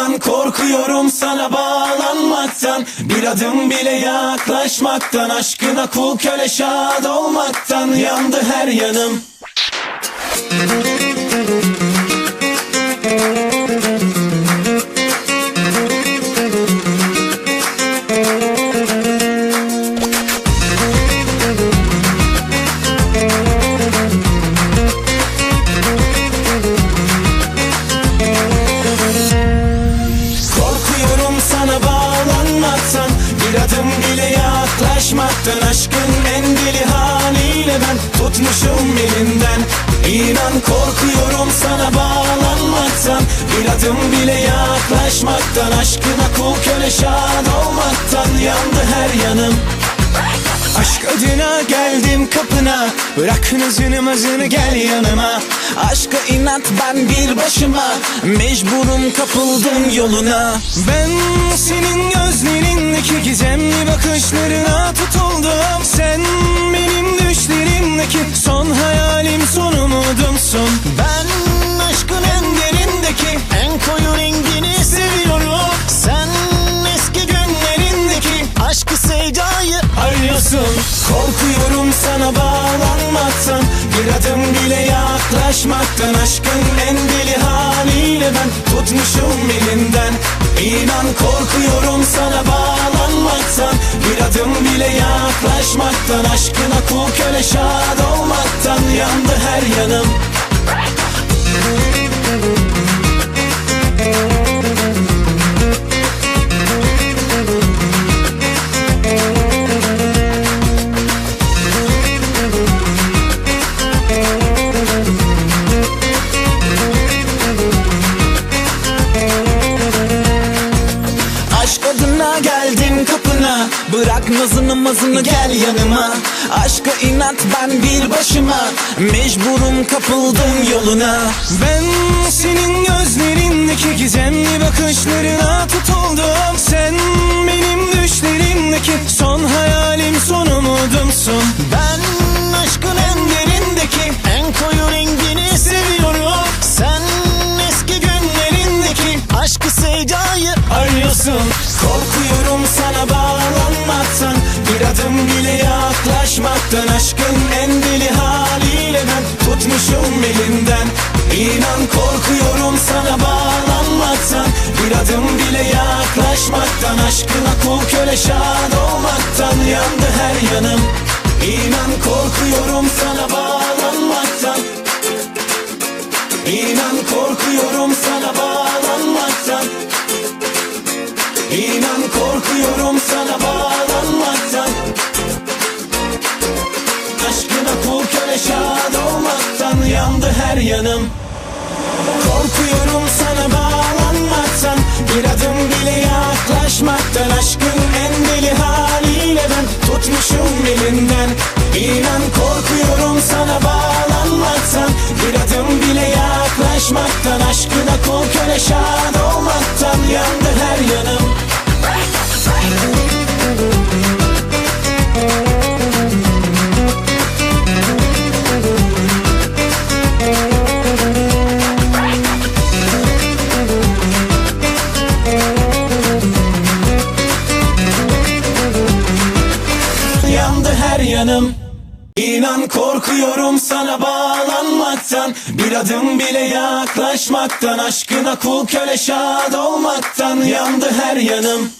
İnan korkuyorum sana bağlanmaktan. Bir adım bile yaklaşmaktan Aşkına kul köle şad olmaktan Yandı her yanım bağlanmaktan Bir adım bile yaklaşmaktan Aşkın en deli haliyle ben. Tutmuşum elinden İnan korkuyorum sana bağlanmaktan. Bir adım bile yaklaşmaktan Aşkına kul köle şad olmaktan. Yandı her yanım. Aşk adına geldim kapına. Bırak nazını mazını gel yanıma. Aşka inat ben bir başıma. Mecburum kapıldım yoluna. Ben senin gözlerindeki gizemli bakışlarına tutuldum. Sen benim düşlerimdeki son hayalim son umudumsun Ben aşkın en derindeki en koyu rengini seviyorum. Sen eski günlerindeki aşkı sevdayı arıyorsun. Korkuyorum sana bağlanmaktan Bir adım bile yaklaşmaktan. Aşkın en haliyle ben tutmuşum elinden. İnan korkuyorum sana bağlanmaktan. Bir adım bile yaklaşmaktan Aşkına kul köle şad olmaktan. Yandı her yanım Bırak nazını mazını gel yanıma. Aşka inat ben bir başıma. Mecburum kapıldım yoluna. Ben senin gözlerindeki gizemli bakışlarına tutuldum. Sen benim düşlerimdeki son hayalim son umudumsun. Ben aşkın en derindeki en koyu rengini seviyorum. Sen eski günlerindeki aşkı sevdayı arıyorsun. Korkuyorum sana bağlanmaktan yaklaşmaktan Aşkın en deli haliyle ben tutmuşum elinden İnan korkuyorum sana bağlanmaktan. Bir adım bile yaklaşmaktan Aşkına kul köle şad olmaktan Yandı her yanım. İnan korkuyorum sana bağlanmaktan. İnan korkuyorum sana bağlanmaktan. İnan korkuyorum sana bağlanmaktan yanım Korkuyorum sana bağlanmaktan Bir adım bile yaklaşmaktan Aşkın en deli haliyle ben tutmuşum elinden. İnan korkuyorum sana bağlanmaktan Bir adım bile yaklaşmaktan Aşkına kul köle şad olmaktan Yandı her yanım yanım. İnan korkuyorum sana bağlanmaktan. Bir adım bile yaklaşmaktan. Aşkına kul köle şad olmaktan Yandı her yanım